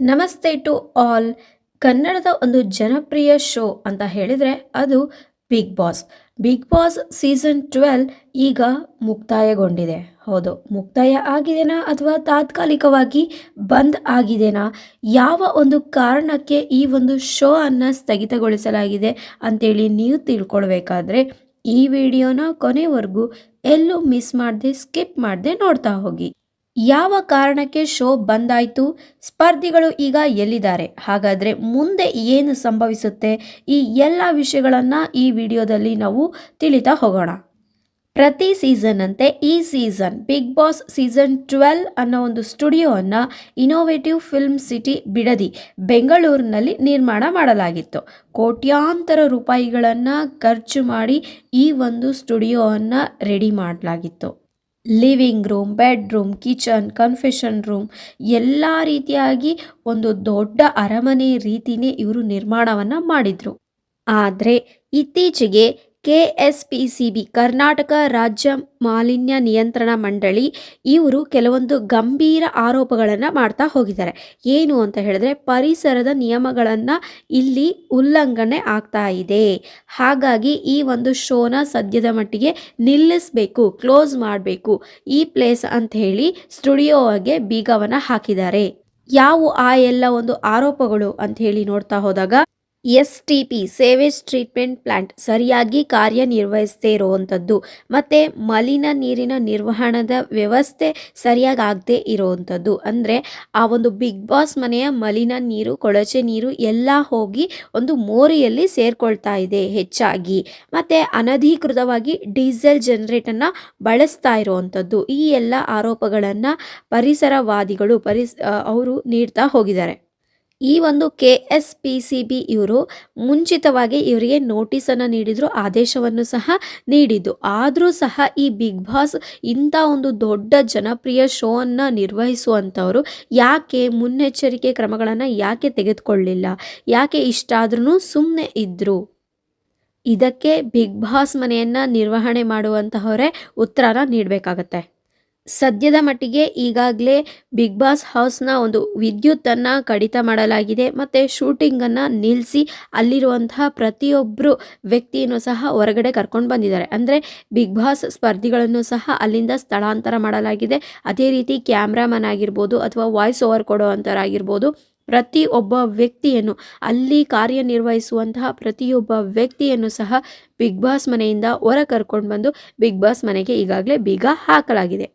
ನಮಸ್ತೆ to all. ಕನ್ನಡದ ಒಂದು ಜನಪ್ರಿಯ ಶೋ ಅಂತ ಹೇಳಿದರೆ ಅದು Bigg Boss. Bigg Boss season twelve ಈಗ ಮುಕ್ತಾಯಗೊಂಡಿದೆ. ಹೌದು, ಮುಕ್ತಾಯ ಆಗಿದೆನಾ ಅಥವಾ ತಾತ್ಕಾಲಿಕವಾಗಿ ಬಂದ್ ಆಗಿದೆನಾ? ಯಾವ ಒಂದು ಕಾರಣಕ್ಕೆ ಈ ಒಂದು ಶೋ ಅನ್ನು ಸ್ಥಗಿತಗೊಳಿಸಲಾಗಿದೆ ಅಂತೇಳಿ ನೀವು ತಿಳ್ಕೊಳ್ಬೇಕಾದ್ರೆ ಈ ವಿಡಿಯೋನ ಕೊನೆವರೆಗೂ ಎಲ್ಲೂ ಮಿಸ್ ಮಾಡದೆ ಸ್ಕಿಪ್ ಮಾಡದೆ ನೋಡ್ತಾ ಹೋಗಿ. ಯಾವ ಕಾರಣಕ್ಕೆ ಶೋ ಬಂದಾಯಿತು? ಸ್ಪರ್ಧಿಗಳು ಈಗ ಎಲ್ಲಿದ್ದಾರೆ? ಹಾಗಾದರೆ ಮುಂದೆ ಏನು ಸಂಭವಿಸುತ್ತೆ? ಈ ಎಲ್ಲ ವಿಷಯಗಳನ್ನು ಈ ವಿಡಿಯೋದಲ್ಲಿ ನಾವು ತಿಳಿತಾ ಹೋಗೋಣ. ಪ್ರತಿ ಸೀಸನ್ ಅಂತೆ ಈ season Bigg Boss season twelve ಅನ್ನೋ ಒಂದು ಸ್ಟುಡಿಯೋವನ್ನು ಇನೋವೇಟಿವ್ ಫಿಲ್ಮ್ ಸಿಟಿ ಬಿಡದಿ ಬೆಂಗಳೂರಿನಲ್ಲಿ ನಿರ್ಮಾಣ ಮಾಡಲಾಗಿತ್ತು. ಕೋಟ್ಯಾಂತರ ರೂಪಾಯಿಗಳನ್ನು ಖರ್ಚು ಮಾಡಿ ಈ ಒಂದು ಸ್ಟುಡಿಯೋವನ್ನು ರೆಡಿ ಮಾಡಲಾಗಿತ್ತು. Living room, bedroom, kitchen, confession room ಎಲ್ಲ ರೀತಿಯಾಗಿ ಒಂದು ದೊಡ್ಡ ಅರಮನೆ ರೀತಿಯೇ ಇವರು ನಿರ್ಮಾಣವನ್ನು ಮಾಡಿದರು. ಆದರೆ ಇತ್ತೀಚೆಗೆ K S P C B Karnataka ರಾಜ್ಯ ಮಾಲಿನ್ಯ ನಿಯಂತ್ರಣ ಮಂಡಳಿ ಇವರು ಕೆಲವೊಂದು ಗಂಭೀರ ಆರೋಪಗಳನ್ನು ಮಾಡ್ತಾ ಹೋಗಿದ್ದಾರೆ. ಏನು ಅಂತ ಹೇಳಿದ್ರೆ ಪರಿಸರದ ನಿಯಮಗಳನ್ನು ಇಲ್ಲಿ ಉಲ್ಲಂಘನೆ ಆಗ್ತಾ ಇದೆ. ಹಾಗಾಗಿ ಈ ಒಂದು ಶೋನ ಸದ್ಯದ ಮಟ್ಟಿಗೆ ನಿಲ್ಲಿಸಬೇಕು, ಕ್ಲೋಸ್ ಮಾಡಬೇಕು, ಈ ಪ್ಲೇಸ್ ಅಂತ ಹೇಳಿ ಸ್ಟುಡಿಯೋಗೆ ಬೀಗವನ್ನು ಹಾಕಿದ್ದಾರೆ. ಯಾವ ಆ ಎಲ್ಲ ಒಂದು ಆರೋಪಗಳು ಅಂತ ಹೇಳಿ ನೋಡ್ತಾ ಹೋದಾಗ S T P, sewage treatment plant ಸರಿಯಾಗಿ ಕಾರ್ಯನಿರ್ವಹಿಸದೇ ಇರುವಂಥದ್ದು ಮತ್ತು ಮಲಿನ ನೀರಿನ ನಿರ್ವಹಣದ ವ್ಯವಸ್ಥೆ ಸರಿಯಾಗಿ ಆಗದೆ ಇರುವಂಥದ್ದು ಅಂದರೆ ಆ ಒಂದು ಬಿಗ್ ಬಾಸ್ ಮನೆಯ ಮಲಿನ ನೀರು, ಕೊಳಚೆ ನೀರು ಎಲ್ಲ ಹೋಗಿ ಒಂದು ಮೋರಿಯಲ್ಲಿ ಸೇರಿಕೊಳ್ತಾ ಇದೆ ಹೆಚ್ಚಾಗಿ. ಮತ್ತು ಅನಧಿಕೃತವಾಗಿ ಡೀಸೆಲ್ ಜನ್ರೇಟನ್ನು ಬಳಸ್ತಾ ಇರುವಂಥದ್ದು ಈ ಎಲ್ಲ ಆರೋಪಗಳನ್ನು ಪರಿಸರವಾದಿಗಳು ಪರಿಸ್ ಅವರು ನೀಡ್ತಾ ಹೋಗಿದ್ದಾರೆ. ಈ ಒಂದು K S P C B ಇವರು ಮುಂಚಿತವಾಗಿ ಇವರಿಗೆ ನೋಟಿಸನ್ನು ನೀಡಿದ್ರು, ಆದೇಶವನ್ನು ಸಹ ನೀಡಿದ್ದು. ಆದರೂ ಸಹ ಈ ಬಿಗ್ ಬಾಸ್ ಇಂಥ ಒಂದು ದೊಡ್ಡ ಜನಪ್ರಿಯ ಶೋವನ್ನು ನಿರ್ವಹಿಸುವಂಥವರು ಯಾಕೆ ಮುನ್ನೆಚ್ಚರಿಕೆ ಕ್ರಮಗಳನ್ನು ಯಾಕೆ ತೆಗೆದುಕೊಳ್ಳಿಲ್ಲ, ಯಾಕೆ ಇಷ್ಟಾದ್ರೂ ಸುಮ್ಮನೆ ಇದ್ದರು ಇದಕ್ಕೆ ಬಿಗ್ ಬಾಸ್ ಮನೆಯನ್ನು ನಿರ್ವಹಣೆ ಮಾಡುವಂತಹವರೇ ಉತ್ತರನ ನೀಡಬೇಕಾಗತ್ತೆ. ಸದ್ಯದ ಮಟ್ಟಿಗೆ ಈಗಾಗಲೇ ಬಿಗ್ ಬಾಸ್ ಹೌಸ್ನ ಒಂದು ವಿದ್ಯುತ್ತನ್ನು ಕಡಿತ ಮಾಡಲಾಗಿದೆ ಮತ್ತು ಶೂಟಿಂಗನ್ನು ನಿಲ್ಲಿಸಿ ಅಲ್ಲಿರುವಂತಹ ಪ್ರತಿಯೊಬ್ಬರು ವ್ಯಕ್ತಿಯನ್ನು ಸಹ ಹೊರಗಡೆ ಕರ್ಕೊಂಡು ಬಂದಿದ್ದಾರೆ. ಅಂದರೆ ಬಿಗ್ ಬಾಸ್ ಸ್ಪರ್ಧಿಗಳನ್ನು ಸಹ ಅಲ್ಲಿಂದ ಸ್ಥಳಾಂತರ ಮಾಡಲಾಗಿದೆ. ಅದೇ ರೀತಿ ಕ್ಯಾಮ್ರಾಮನ್ ಆಗಿರ್ಬೋದು ಅಥವಾ ವಾಯ್ಸ್ ಓವರ್ ಕೊಡೋ ಅಂಥವ್ರಾಗಿರ್ಬೋದು ಪ್ರತಿ ಒಬ್ಬ ವ್ಯಕ್ತಿಯನ್ನು ಅಲ್ಲಿ ಕಾರ್ಯನಿರ್ವಹಿಸುವಂತಹ ಪ್ರತಿಯೊಬ್ಬ ವ್ಯಕ್ತಿಯನ್ನು ಸಹ ಬಿಗ್ ಬಾಸ್ ಮನೆಯಿಂದ ಹೊರ ಕರ್ಕೊಂಡು ಬಂದು ಬಿಗ್ ಬಾಸ್ ಮನೆಗೆ ಈಗಾಗಲೇ ಬೀಗ ಹಾಕಲಾಗಿದೆ.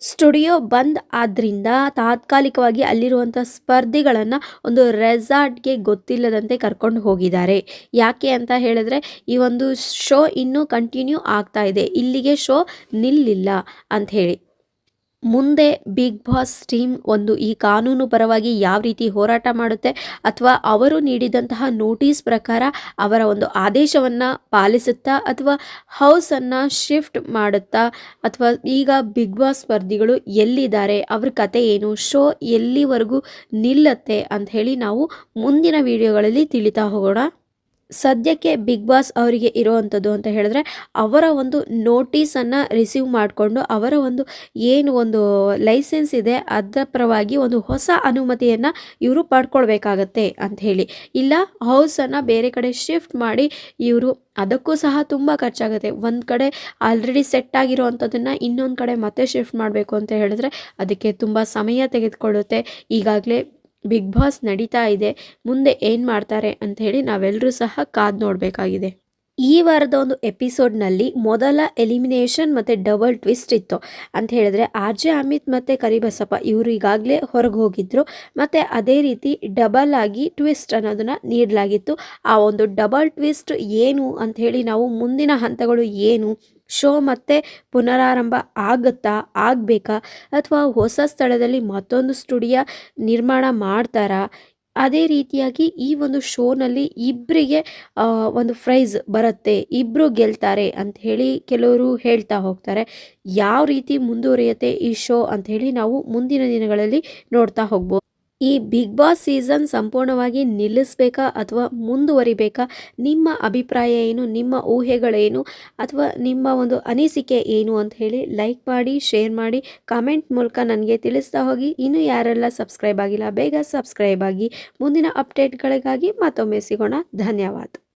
ಸ್ಟುಡಿಯೋ ಬಂದ್ ಆದ್ದರಿಂದ ತಾತ್ಕಾಲಿಕವಾಗಿ ಅಲ್ಲಿರುವಂಥ ಸ್ಪರ್ಧಿಗಳನ್ನು ಒಂದು ರೆಸಾರ್ಟ್ಗೆ ಗೊತ್ತಿಲ್ಲದಂತೆ ಕರ್ಕೊಂಡು ಹೋಗಿದ್ದಾರೆ. ಯಾಕೆ ಅಂತ ಹೇಳಿದ್ರೆ, ಈ ಒಂದು ಶೋ ಇನ್ನೂ ಕಂಟಿನ್ಯೂ ಆಗ್ತಾ ಇದೆ. ಇಲ್ಲಿಗೆ ಶೋ ನಿಲ್ಲಿಲ್ಲ ಅಂತ ಹೇಳಿ. ಮುಂದೆ ಬಿಗ್ ಬಾಸ್ ಟೀಮ್ ಒಂದು ಈ ಕಾನೂನು ಪರವಾಗಿ ಯಾವ ರೀತಿ ಹೋರಾಟ ಮಾಡುತ್ತೆ ಅಥವಾ ಅವರು ನೀಡಿದಂತಹ ನೋಟಿಸ್ ಪ್ರಕಾರ ಅವರ ಒಂದು ಆದೇಶವನ್ನು ಪಾಲಿಸುತ್ತಾ ಅಥವಾ ಹೌಸನ್ನು ಶಿಫ್ಟ್ ಮಾಡುತ್ತಾ ಅಥವಾ ಈಗ ಬಿಗ್ ಬಾಸ್ ಸ್ಪರ್ಧಿಗಳು ಎಲ್ಲಿದ್ದಾರೆ, ಅವ್ರ ಕತೆ ಏನು ಶೋ ಎಲ್ಲಿವರೆಗೂ ನಿಲ್ಲತ್ತೆ ಅಂತ ಹೇಳಿ ನಾವು ಮುಂದಿನ ವಿಡಿಯೋಗಳಲ್ಲಿ ತಿಳಿತಾ ಹೋಗೋಣ. ಸದ್ಯಕ್ಕೆ ಬಿಗ್ ಬಾಸ್ ಅವರಿಗೆ ಇರುವಂಥದ್ದು ಅಂತ ಹೇಳಿದ್ರೆ, ಅವರ ಒಂದು ನೋಟಿಸನ್ನು ರಿಸೀವ್ ಮಾಡಿಕೊಂಡು ಅವರ ಒಂದು ಏನು ಒಂದು ಲೈಸೆನ್ಸ್ ಇದೆ, ಅದರ ಪರವಾಗಿ ಒಂದು ಹೊಸ ಅನುಮತಿಯನ್ನು ಇವರು ಪಡ್ಕೊಳ್ಬೇಕಾಗತ್ತೆ ಅಂತ ಹೇಳಿ. ಇಲ್ಲ ಹೌಸನ್ನು ಬೇರೆ ಕಡೆ ಶಿಫ್ಟ್ ಮಾಡಿ ಇವರು ಅದಕ್ಕೂ ಸಹ ತುಂಬ ಖರ್ಚಾಗುತ್ತೆ. ಒಂದು ಕಡೆ ಆಲ್ರೆಡಿ ಸೆಟ್ ಆಗಿರೋವಂಥದ್ದನ್ನು ಇನ್ನೊಂದು ಕಡೆ ಮತ್ತೆ ಶಿಫ್ಟ್ ಮಾಡಬೇಕು ಅಂತ ಹೇಳಿದ್ರೆ, ಅದಕ್ಕೆ ತುಂಬ ಸಮಯ ತೆಗೆದುಕೊಳ್ಳುತ್ತೆ. ಈಗಾಗಲೇ ಬಿಗ್ ಬಾಸ್ ನಡೀತಾ ಇದೆ, ಮುಂದೆ ಏನು ಮಾಡ್ತಾರೆ ಅಂತ ಹೇಳಿ ನಾವೆಲ್ಲರೂ ಸಹ ಕಾದು ನೋಡಬೇಕಾಗಿದೆ. ಈ ವಾರದ ಒಂದು ಎಪಿಸೋಡ್ನಲ್ಲಿ ಮೊದಲ ಎಲಿಮಿನೇಷನ್ ಮತ್ತು ಡಬಲ್ ಟ್ವಿಸ್ಟ್ ಇತ್ತು. ಅಂತ ಹೇಳಿದ್ರೆ ಆರ್ ಜೆ ಅಮಿತ್ ಮತ್ತು ಕರಿಬಸಪ್ಪ ಇವರು ಈಗಾಗಲೇ ಹೊರಗೆ ಹೋಗಿದ್ರು. ಮತ್ತು ಅದೇ ರೀತಿ ಡಬಲ್ ಆಗಿ ಟ್ವಿಸ್ಟ್ ಅನ್ನೋದನ್ನು ನೀಡಲಾಗಿತ್ತು. ಆ ಒಂದು ಡಬಲ್ ಟ್ವಿಸ್ಟ್ ಏನು ಅಂತ ಹೇಳಿ ನಾವು ಮುಂದಿನ ಹಂತಗಳು ಏನು ಶೋ ಮತ್ತೆ ಪುನರಾರಂಭ ಆಗುತ್ತಾ, ಆಗಬೇಕಾ? ಅಥವಾ ಹೊಸ ಸ್ಥಳದಲ್ಲಿ ಮತ್ತೊಂದು ಸ್ಟುಡಿಯೋ ನಿರ್ಮಾಣ ಮಾಡ್ತಾರಾ? ಅದೇ ರೀತಿಯಾಗಿ ಈ ಒಂದು ಶೋನಲ್ಲಿ ಇಬ್ಬರಿಗೆ ಒಂದು ಪ್ರೈಸ್ ಬರುತ್ತೆ ಇಬ್ಬರು ಗೆಲ್ತಾರೆ ಅಂತ ಹೇಳಿ ಕೆಲವರು ಹೇಳ್ತಾ ಹೋಗ್ತಾರೆ. ಯಾವ ರೀತಿ ಮುಂದುವರಿಯುತ್ತೆ ಈ ಶೋ ಅಂತ ಹೇಳಿ ನಾವು ಮುಂದಿನ ದಿನಗಳಲ್ಲಿ ನೋಡ್ತಾ ಹೋಗ್ಬೋದು ಈ ಬಿಗ್ ಬಾಸ್ ಸೀಸನ್ ಸಂಪೂರ್ಣವಾಗಿ ನಿಲ್ಲಿಸಬೇಕಾ ಅಥವಾ ಮುಂದುವರಿಬೇಕಾ? ನಿಮ್ಮ ಅಭಿಪ್ರಾಯ ಏನು? ನಿಮ್ಮ ಊಹೆಗಳೇನು? ಅಥವಾ ನಿಮ್ಮ ಒಂದು ಅನಿಸಿಕೆ ಏನು ಅಂತ ಹೇಳಿ ಲೈಕ್ ಮಾಡಿ, ಶೇರ್ ಮಾಡಿ, ಕಾಮೆಂಟ್ ಮೂಲಕ ನನಗೆ ತಿಳಿಸ್ತಾ ಹೋಗಿ. ಇನ್ನು ಯಾರೆಲ್ಲ ಸಬ್ಸ್ಕ್ರೈಬ್ ಆಗಿಲ್ಲ, ಬೇಗ ಸಬ್ಸ್ಕ್ರೈಬ್ ಆಗಿ ಮುಂದಿನ ಅಪ್ಡೇಟ್ಗಳಿಗಾಗಿ ಮತ್ತೊಮ್ಮೆ ಸಿಗೋಣ. ಧನ್ಯವಾದ.